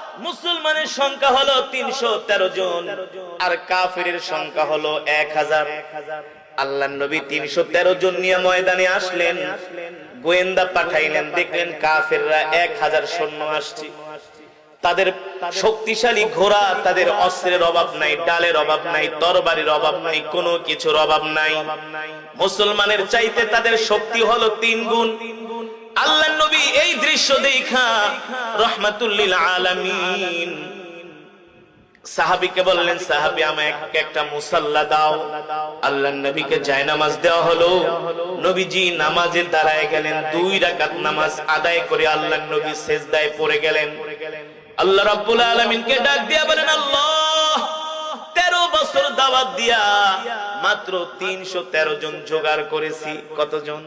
মুসলমানের সংখ্যা হলো তিনশো তেরো জন, আর কাফেরের সংখ্যা হলো এক হাজার। আল্লাহ নবী তিনশো তেরো জন নিয়ে ময়দানে আসলেন, গোয়েন্দা পাঠাইলেন, দেখলেন কাফেররা এক হাজার সৈন্য আসছে। তাদের শক্তিশালী ঘোড়া তাদের অস্ত্রের অভাব নাই, ডালের অভাব নাই, তরবারির অভাব নাই, কোনো কিছুর অভাব নাই। মুসলমানের চাইতে তাদের শক্তি হলো তিন গুণ। আল্লাহ নবী এই দৃশ্য দেখা, রহমাতুল্লিল আলামিন। সাহাবিকে বললেন, সাহাবি আমায় এক- একটা মুসাল্লা দাও। আল্লাহ নবীকে জায়নামাজ দেওয়া হলো। নবীজি নামাজে দাঁড়ায় গেলেন, দুই রাকাত নামাজ আদায় করে আল্লাহ নবী সেজদায় পড়ে গেলেন। আল্লাহ রাব্বুল আলামিনকে ডাক দিয়া বলেন, আল্লাহ! দাওয়াত দিয়া মাত্র তিনশো তেরো জন জোগাড় করেছি। কতজন?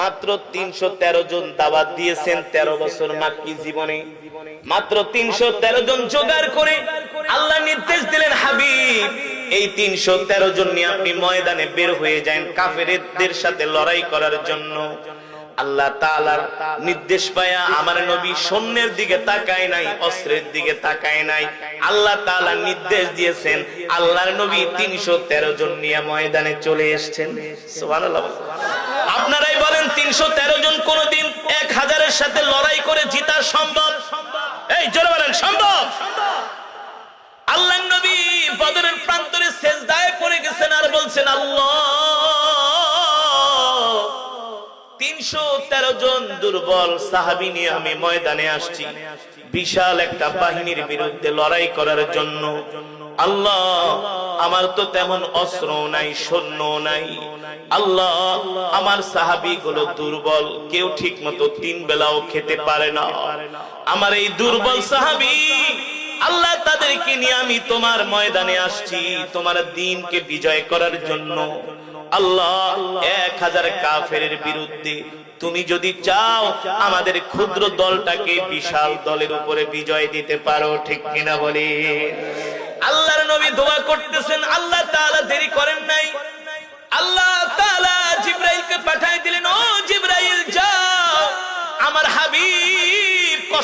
মাত্র তিনশো তেরো জন দাওয়াত দিয়েছেন তেরো বছর মাক্কি জীবনে। মাত্র তিনশো তেরো জন জোগাড় করে আল্লাহ নির্দেশ দিলেন, হাবিব, এই তিনশো তেরো জন নিয়ে আপনি ময়দানে বের হয়ে যান কাফেরদের সাথে লড়াই করার জন্য। আল্লাহ তালার নির্দেশ পায়া আমার নবী সৈন্যের দিকে তাকায় নাই, অস্ত্রের দিকে তাকায় নাই। আল্লাহ তালা নির্দেশ দিয়েছেন, আল্লাহর নবী তিনশো তেরো জন নিয়ে ময়দানে চলে এসছেন। আপনারাই বলেন, তিনশো তেরো জন কোনদিন এক হাজারের সাথে লড়াই করে জিতা সম্ভব? দুর্বল সাহাবি নিয়ে আমি ময়দানে আসছি। বিশাল একটা বাহিনীর বিরুদ্ধে লড়াই করার জন্য। আল্লাহ, আমার তো তেমন অস্ত্র নাই সৈন্য নাই। আল্লাহ, আমার সাহাবি গুলো দুর্বল, কেউ ঠিক মতো তিন বেলাও খেতে পারে না। আমার এই দুর্বল সাহাবি আল্লাহ তাদেরকে নিয়ে আমি তোমার ময়দানে আসছি, তোমার দিনকে বিজয় করার জন্য। আল্লাহ, এক হাজার কাফের বিরুদ্ধে তুমি যদি চাও, আমাদের ক্ষুদ্র দলটাকে বিশাল দলের উপরে বিজয় দিতে পারো, ঠিক কিনা বলে? আল্লাহর নবী দোয়া করতেছেন, আল্লাহ তাআলা দেরি করেন নাই। আল্লাহ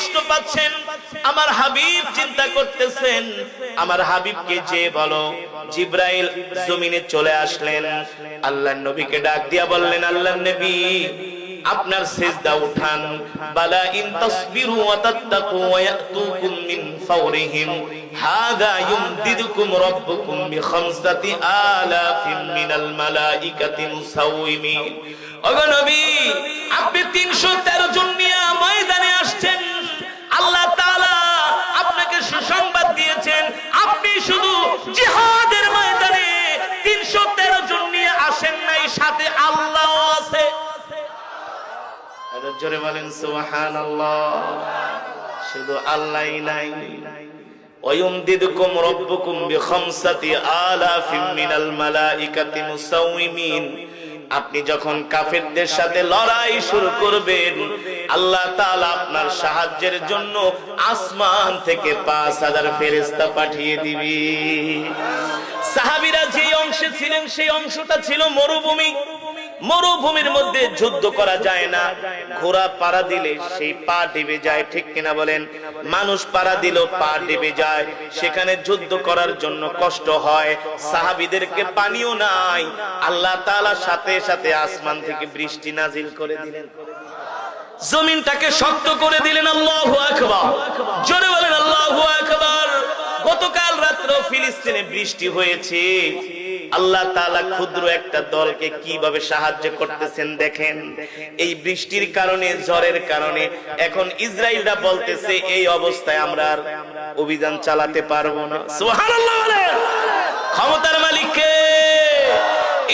কষ্ট পাচ্ছেন, আমার হাবিব চিন্তা করতেছেন। আমার হাবিবকে যে বলো, জিব্রাইল জমিনে চলে আসলেন। আল্লাহ নবীকে ডাক দিয়া বললেন আল্লাহ নবী, আপনার সেজদা উঠান। বালা ইন তাসবিরু ওয়া তাত্তাকু ওয়া ইয়াতুকুম মিন ফাওরিহিম। হাদা ইউমদিদুকুম রাব্বুকুম বিখামসাতি আলাফিন মিনাল মালাইকাতি মুসাউইমিন। ওগো নবী, আপনি 313 জন নিয়ে ময়দানে আসছেন। জোরে বলেন, সুবহানাল্লাহ। শুধু আল্লাহই নাই। ওয়ুমদিদুকুম রাব্বুকুম বিখামসাতি আলাফিম মিনাল মালাইকাতি মুসাউইমিন। আপনি যখন কাফেরদের সাথে লড়াই শুরু করবেন, আল্লাহ তাআলা আপনার সাহায্যের জন্য আসমান থেকে পাঁচ হাজার ফেরেশতা পাঠিয়ে দিবি। সাহাবীরা যে অংশে ছিলেন, সেই অংশটা ছিল মরুভূমি। মরুভূমির মধ্যে যুদ্ধ করা যায় না। ঘোড়া পাড়া দিলে সেই পা ডিবে যায়, ঠিক কিনা বলেন? মানুষ পাড়া দিল পা ডিবে যায়। সেখানে যুদ্ধ করার জন্য কষ্ট হয়। সাহাবিদেরকে পানিও নাই। আল্লাহ তাআলা সাথে সাথে আসমান থেকে বৃষ্টি নাজিল করে দিলেন। জমিনটাকে শক্ত করে দিলেন, আল্লাহু আকবার। জোরে বলেন, আল্লাহু আকবার। গতকাল রাত্র ফিলিস্তিনে বৃষ্টি হয়েছে। আল্লাহ তাআলা ক্ষুদ্র একটা দলকে কীভাবে সাহায্য করতেছেন দেখেন? এই বৃষ্টির কারণে, ঝড়ের কারণে এখন ইসরায়েলরা বলতেছে, এই অবস্থায় আমরা আর অভিযান চালাতে পারব না। ক্ষমতার মালিক কে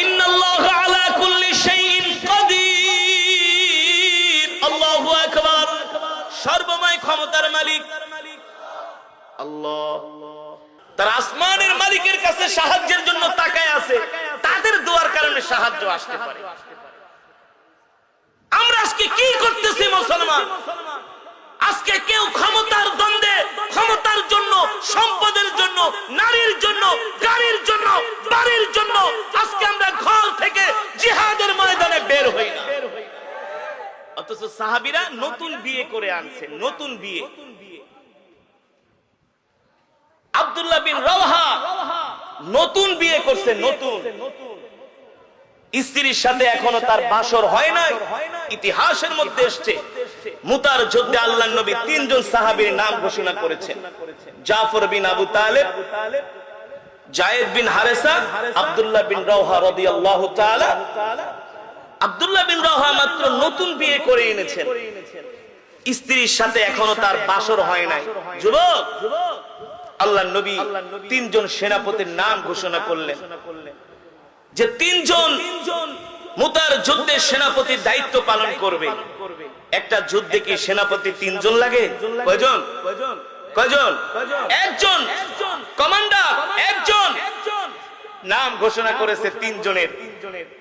ইন্নাল্লাহু আলা কুল্লি শাইইন কাদির। আল্লাহু আকবার। সর্বময় ক্ষমতার মালিক। আল্লাহ। তার আসমানের মালিকের কাছে সাহায্যের জন্য তাকায় আছে। তাদের দোয়ার কারণে সাহায্য আসতে পারে। আমরা আজকে কি করতেছি মুসলমান? আজকে কেউ ক্ষমতার দ্বন্দ্বে, ক্ষমতার জন্য, সম্পদের জন্য, নারীর জন্য, গাড়ির জন্য, বাড়ির জন্য আজকে আমরা ঘর থেকে জিহাদের ময়দানে বের হই না। অথচ সাহাবিরা নতুন বিয়ে করে আনছে, নতুন বিয়ে। নতুন বিয়ে করছে, নতুন। স্ত্রীর সাথে এখনও তার বাসর হয় নাই, ইতিহাসের মধ্যে এসছে। মুতার যুদ্ধে আল্লাহ নবী তিনজন সাহাবীর নাম ঘোষণা করেছেন। জাফর বিন আবু তালেব, জায়েদ বিন হারেসা, আব্দুল্লাহ বিন রওহা রাদিয়াল্লাহু তাআলা। আব্দুল্লাহ বিন রওহা মাত্র নতুন বিয়ে করে এনেছেন। স্ত্রীর সাথে এখনও তার বাসর হয় নাই। যুবক আল্লাহ নবী তিনজন সেনাপতির নাম ঘোষণা করলেন। যে তিনজন মুতার যুদ্ধের সেনাপতির দায়িত্ব পালন করবে। একটা যুদ্ধে কি সেনাপতি তিনজন লাগে? কয়জন? কয়জন? একজন। কমান্ডার? একজন। নাম ঘোষণা করেছে তিনজনের।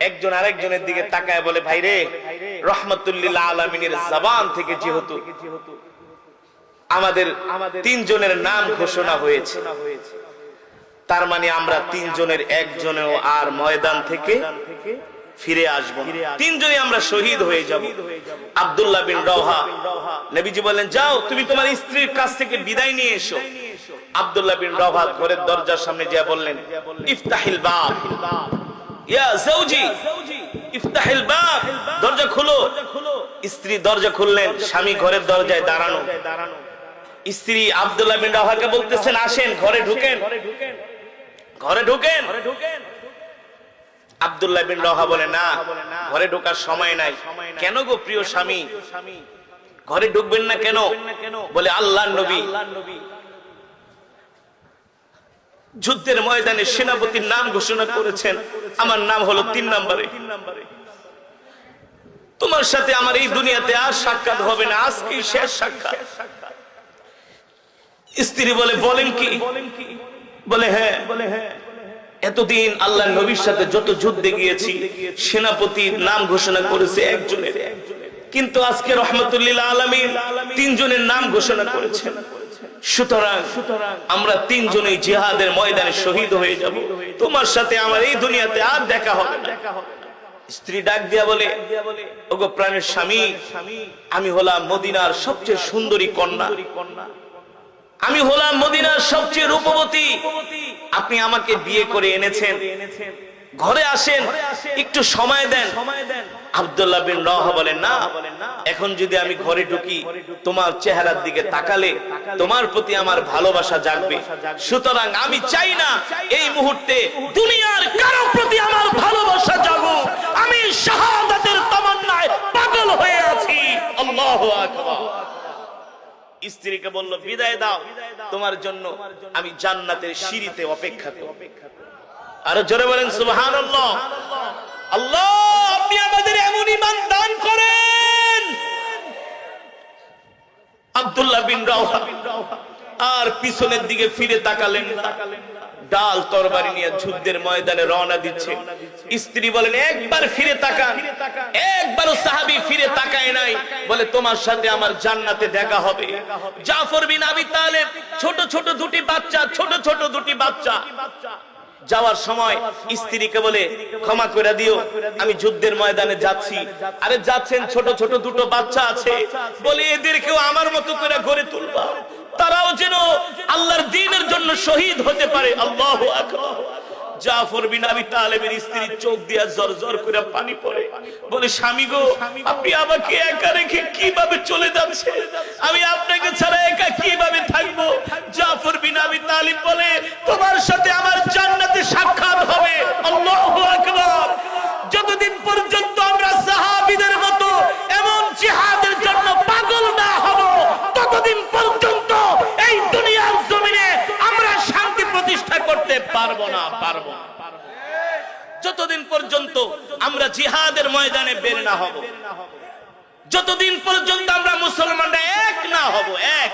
একজন আরেকজনের দিকে তাকায় বলে ভাই রে রহমতুল্লিল আলমিনের জবান থেকে যেহেতু আমাদের তিনজনের নাম ঘোষণা হয়েছে। তার মানে আমরা তিনজনের একজনেও আর ময়দান থেকে ফিরে আসব তিনজনই আমরা শহীদ হয়ে যাব। আব্দুল্লাহ বিন রওহা। নবীজি বলেন যাও তুমি তোমার স্ত্রীর কাছ থেকে বিদায় নিয়ে এসো। আব্দুল্লাহ বিন রওহা ঘরের দরজার সামনে যা বললেন ইফতাহিল বাব। ইয়া জাওজি ইফতাহিল বাব। দরজা খুলো। স্ত্রী দরজা খুললেন। স্বামী ঘরের দরজায় দাঁড়ানো। স্ত্রী আব্দুল্লাহ বিন রওহাকে বলতেছেন, আসেন, ঘরে ঢুকেন। ঘরে ঢুকেন? আব্দুল্লাহ বিন রহা বলে, না, ঘরে ঢোকার সময় নাই। কেন গো প্রিয় স্বামী? ঘরে ঢুকবেন না কেন? বলে আল্লাহ নবী। যুদ্ধের ময়দানে সেনাপতির নাম ঘোষণা করেছেন। আমার নাম হলো তিন নম্বরে। তোমার সাথে আমার এই দুনিয়াতে আর সাক্ষাৎ হবে না। আজকেই শেষ সাক্ষাৎ। স্ত্রী বলে, বলেন কি? বলে হ্যাঁ বলে হ্যাঁ এতদিন আল্লাহ নবীর সাথে যত যুদ্ধে গিয়েছি সেনাপতির নাম ঘোষণা করেছে একজনের। কিন্তু আজকে রহমতুল্লিল আলমীর তিনজনের নাম ঘোষণা করেছেন। সুতরাং আমরা তিনজনই জিহাদের ময়দানে শহীদ হয়ে যাব। তোমার সাথে আমার এই দুনিয়াতে আর দেখা হবে স্ত্রী ডাক দিয়া বলে, ওগো প্রাণের স্বামী, আমি হলাম মদিনার সবচেয়ে সুন্দরী কন্যা। আমি হলাম মদিনার সবচেয়ে রূপবতী। আপনি আমাকে বিয়ে করে এনেছেন। ঘরে আসেন, একটু সময় দেন। আব্দুল্লাহ বিন বলেন, না, এখন যদি আমি ঘরে ঢুকি, তোমার চেহারার দিকে তাকালে তোমার প্রতি আমার ভালোবাসা জাগবে। সুতরাং আমি চাই না এই মুহূর্তে দুনিয়ার কারও প্রতি আমার ভালোবাসা জাগো আমি শাহাদাতের তামান্নায় পাগল হয়ে আছি। আকবার। স্ত্রীকে বলল, বিদায় দাও, তোমার জন্য আমি জান্নাতের সিঁড়িতে অপেক্ষা আর জোরে বলেন, সুবহানাল্লাহ। আল্লাহ, আপনি আমাদের এমন ঈমান দান করেন। আব্দুল্লাহ বিন রাওহা, আর পিছনের দিকে ফিরে তাকালেন না। ডাল তরবারি নিয়ে যুদ্ধের ময়দানে রওনা দিচ্ছে। স্ত্রী বলেন, একবার ফিরে তাকান। একবারও সাহাবী ফিরে তাকায় নাই। বলে, তোমার সাথে আমার জান্নাতে দেখা হবে। জাফর বিন আবি তালেব, ছোট ছোট দুটি বাচ্চা, ছোট ছোট দুটি বাচ্চা। যাওয়ার সময় স্ত্রীকে বলে, ক্ষমা করে দিও, আমি যুদ্ধের ময়দানে যাচ্ছি। আরে, যাচ্ছেন, ছোট ছোট দুটো বাচ্চা আছে। বলে, এদেরকেও আমার মতো করে গড়ে তুলবা। তারাও যেন আল্লাহর দিনের জন্য শহীদ হতে পারে। আল্লাহ জাফর বিন আবি তালেবের স্ত্রীর চোখ দিয়া জর জর করে পানি পড়ে। বলে, স্বামী গো, আপনি আমাকে একা রেখে কীভাবে চলে যাচ্ছে আমি আপনাকে ছাড়া একা কীভাবে থাকব? জাফর বিন আবি তালিব বলে, তোমার সাথে আমার জান্নাতে সাক্ষাৎ হবে আল্লাহু আকবার যতদিন পর্যন্ত আমরা সাহাবীদের মতো এমন জিহাদের জন্য পাগল না হব ততদিন পর্যন্ত এই দুনিয়ার জমিনে আমরা শান্তি প্রতিষ্ঠা করতে পারব না পারব। যতদিন পর্যন্ত আমরা জিহাদের ময়দানে বের না হব, যতদিন পর্যন্ত আমরা মুসলমানরা এক না হব, এক।